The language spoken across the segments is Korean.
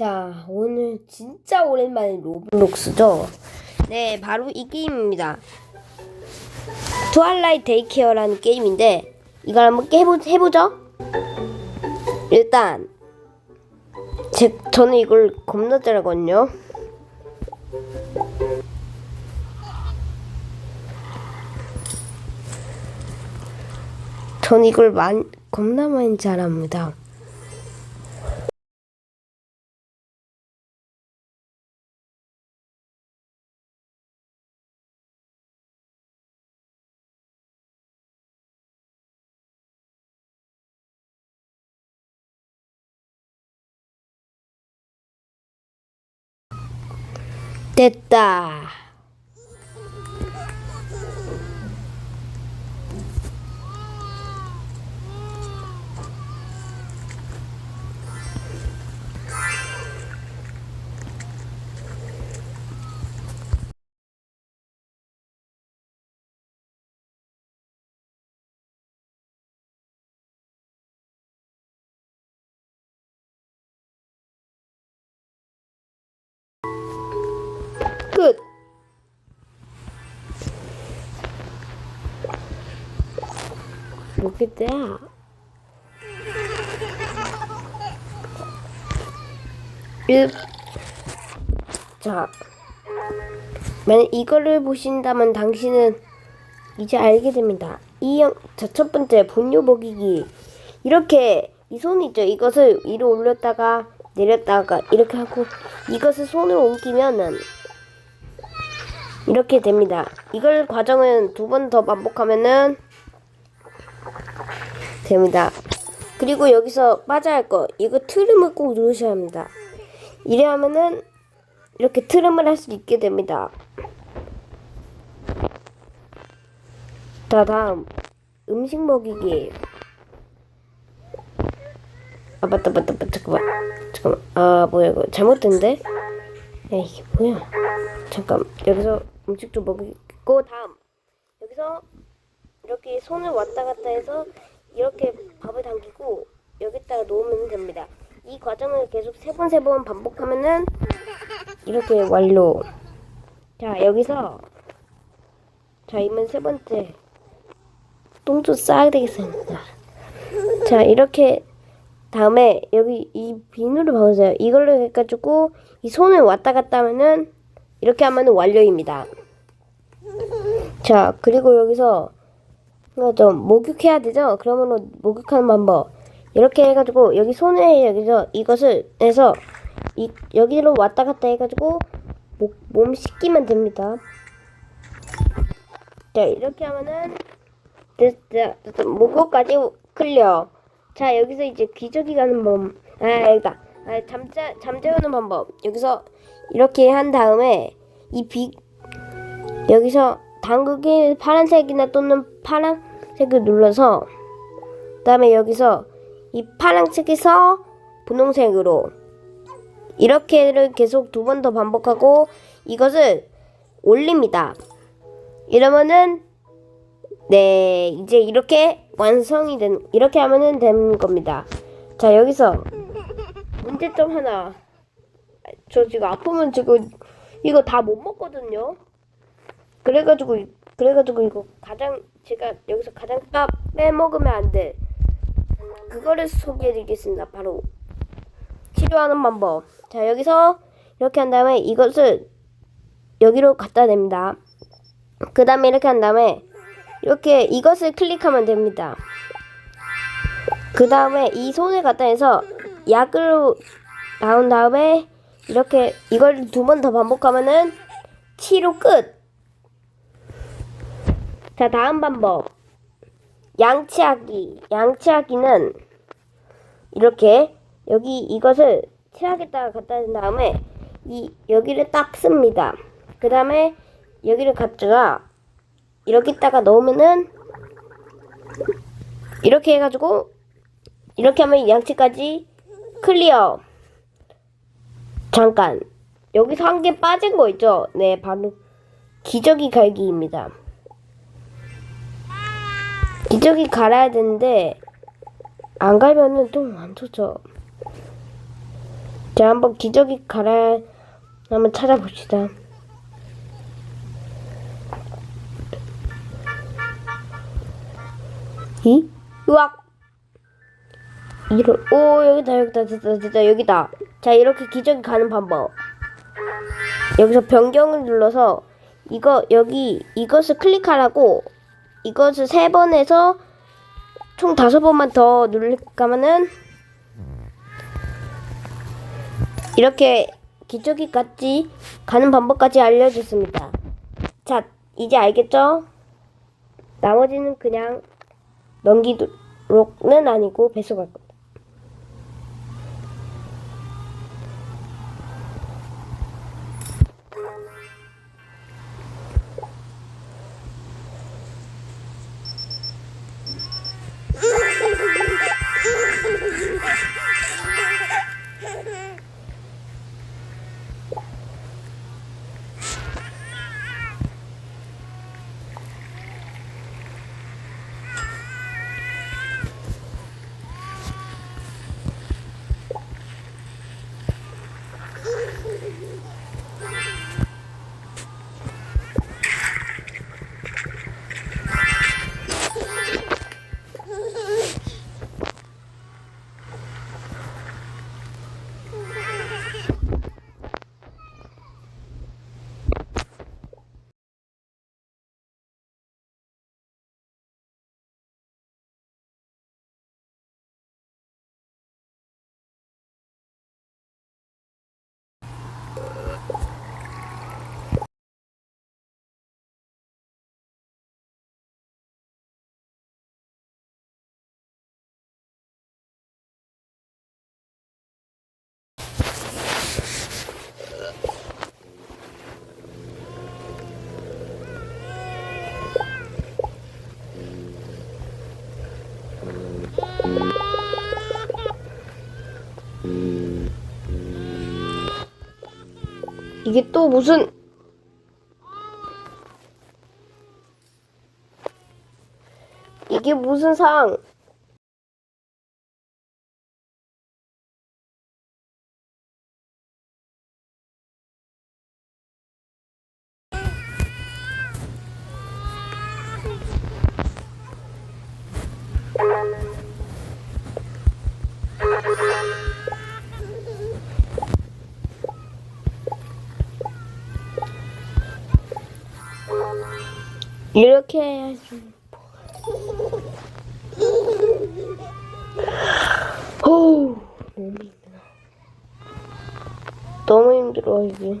자, 오늘 진짜 오랜만에 로블록스죠? 네, 바로 이 게임입니다. 트와일라이트 데이케어라는 게임인데, 이걸 한번 해보, 해보죠? 일단, 제, 저는 이걸 겁나 잘하거든요. 전 이걸 많이, 겁나 많이 잘합니다. 됐다. 끝. 일. 자, 만약 이거를 보신다면 당신은 이제 알게 됩니다. 이 영, 자, 첫 번째 분뇨 먹이기. 이렇게 이 손 있죠. 이것을 위로 올렸다가 내렸다가 이렇게 하고 이것을 손으로 옮기면은 이렇게 됩니다. 이걸 과정은 두 번 더 반복하면은 됩니다. 그리고 여기서 빠져야 할 거. 이거 트름을 꼭 누르셔야 합니다. 이래 하면은 이렇게 트름을 할 수 있게 됩니다. 자, 다음. 음식 먹이기. 아, 맞다, 맞다, 맞다. 잠깐만. 잠깐만. 아, 뭐야, 이거. 잘못된데? 야, 이게 뭐야. 잠깐. 여기서 음식 좀 먹이고, 다음. 여기서 이렇게 손을 왔다 갔다 해서 이렇게 밥을 당기고 여기다가 놓으면 됩니다. 이 과정을 계속 세 번 세 번 반복하면은 이렇게 완료. 자 여기서 자 이만 세 번째 똥좀 싸야 되겠습니다. 자 이렇게 다음에 여기 이 비누를 봐보세요. 이걸로 해가지고 이 손을 왔다 갔다 하면은 이렇게 하면은 완료입니다. 자 그리고 여기서 좀 목욕해야 되죠? 그러면은 목욕하는 방법 이렇게 해가지고 여기 손에 여기서 이것을 해서 이 여기로 왔다 갔다 해가지고 목, 몸 씻기면 됩니다. 자 이렇게 하면은 됐다 목욕까지 클리어. 자 여기서 이제 기저귀 가는 법. 아 그러니까 아, 잠자 잠재우는 방법 여기서 이렇게 한 다음에 이 비 여기서 당근이 파란색이나 또는 파란색을 눌러서 그 다음에 여기서 이 파란색에서 분홍색으로 이렇게를 계속 두 번 더 반복하고 이것을 올립니다. 이러면은 네 이제 이렇게 완성이 된 이렇게 하면은 되는 겁니다. 자 여기서 문제점 하나 저 지금 아프면 지금 이거 다 못 먹거든요. 그래가지고 이- 그래가지고 이거 가장 제가 여기서 가장 딱 빼먹으면 안 돼. 그거를 소개해드리겠습니다. 바로 치료하는 방법. 자 여기서 이렇게 한 다음에 이것을 여기로 갖다 냅니다. 그 다음에 이렇게 한 다음에 이렇게 이것을 클릭하면 됩니다. 그 다음에 이 손을 갖다 해서 약으로 나온 다음에 이렇게 이걸 두 번 더 반복하면은 치료 끝. 자, 다음 방법. 양치하기. 양치하기는 이렇게 여기 이것을 치약에다가 갖다 댄 다음에 이 여기를 딱 씁니다. 그 다음에 여기를 갖다가 이렇게다가 넣으면은 이렇게 해가지고 이렇게 하면 양치까지 클리어. 잠깐 여기서 한 개 빠진 거 있죠? 네, 바로 기저귀 갈기입니다. 기저귀 갈아야 되는데 안 갈면은 좀 안 좋죠. 자, 한번 기저귀 갈아 한번 찾아봅시다. 이? 으악! 이런, 오, 여기다, 여기다, 됐다, 됐다, 여기다. 자, 이렇게 기저귀 가는 방법. 여기서 변경을 눌러서, 이거, 여기, 이것을 클릭하라고, 이것을 세번 해서, 총 다섯 번만 더 누르면은, 이렇게 기저귀까지 가는 방법까지 알려줬습니다. 자, 이제 알겠죠? 나머지는 그냥 넘기도록은 아니고 배속할 겁니다. 이게 또 무슨 이게 무슨 상? 이렇게 해야지. 너무 힘들어. 너무 힘들어, 이게.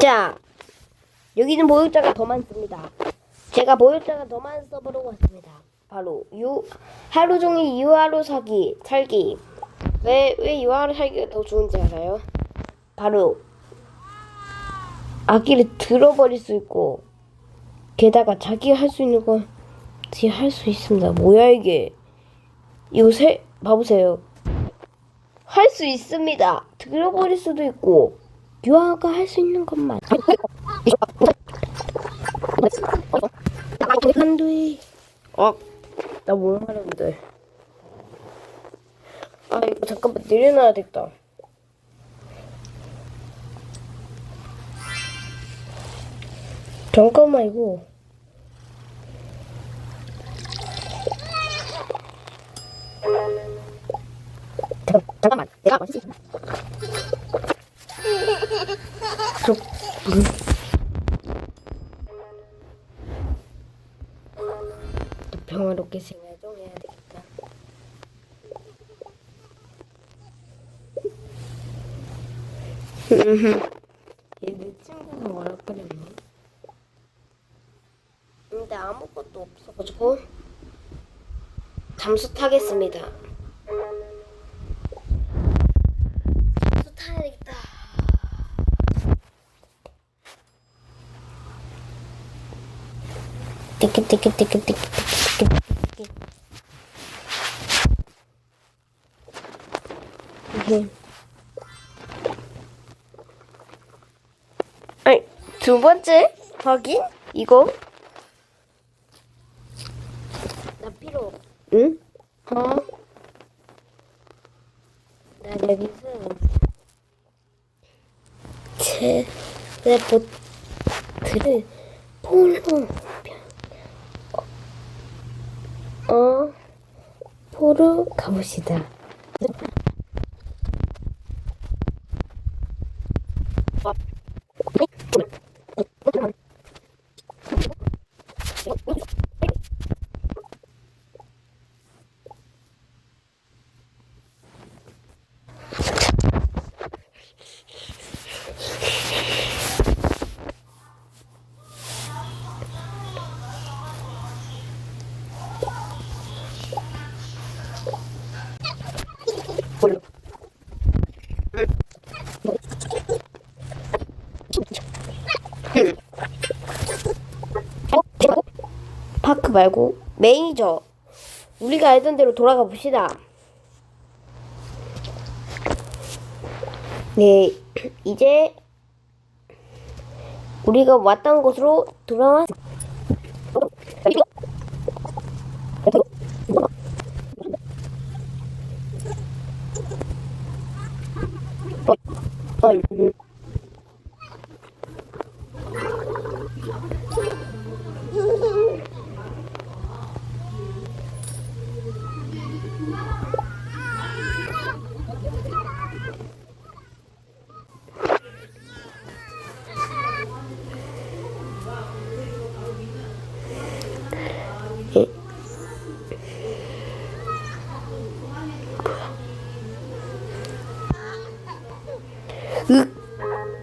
자, 여기는 모욕자가 더 많습니다. 제가 모욕자가 더 많은 서버로 왔습니다. 바로 유 하루 종일 유아로 사기 살기. 왜 왜 유아로 살기가 더 좋은지 알아요? 바로 아기를 들어버릴 수 있고 게다가 자기가 할 수 있는 건할수 있습니다. 뭐야 이게? 요새 봐보세요. 할 수 있습니다. 들어버릴 수도 있고 유아가 할 수 있는 것만. 한두이. 어, 나뭘 말하는데? 아 이거 잠깐만 내려놔야 겠다 잠깐만 이거 잠깐, 잠깐만 내가 있나? 저, 음. 또 평화롭게 생활 좀 해야 되겠다. 얘내 친구가 뭐라 그랬네. 근데 아무것도 없어가지고 잠수 타겠습니다. 잠수 타야 되겠다. 띠끼 띠끼 띠끼 띠끼 띠끼 띠끼 이게 아니 두 번째 확인? 이거? 나 필요 응? 어? 나 여기서 제내 보트를 폴로 어 포로 가봅시다. 파크 말고 매니저 우리가 알던 대로 돌아가 봅시다. 네, 이제 우리가 왔던 곳으로 돌아왔.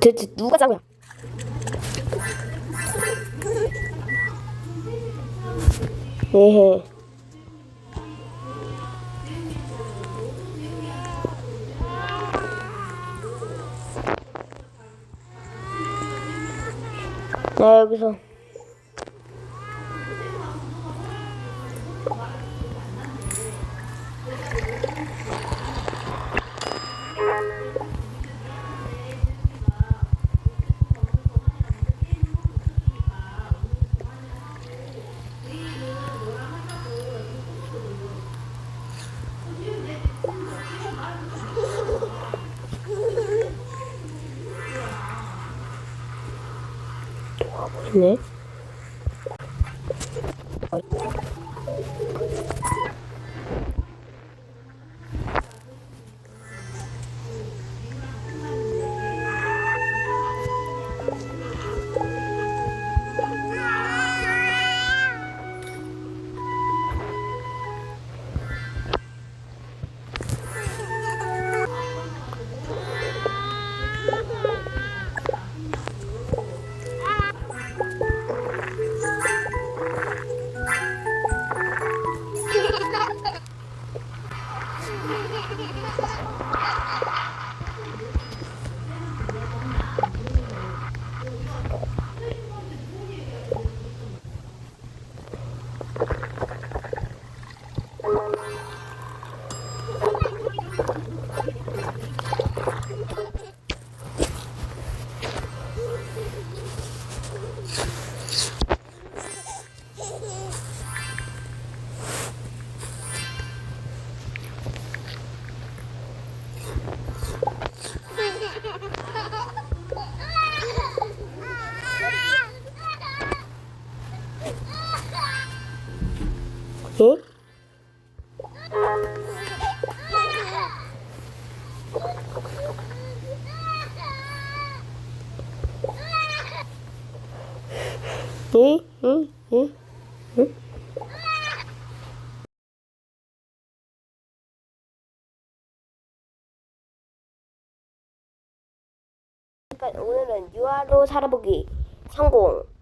대체 누가 짠 거야? 에헤. 나 여기서 있 네. 예? 예? 예? 예? 그러니까 오늘은 유아로 살아보기 성공.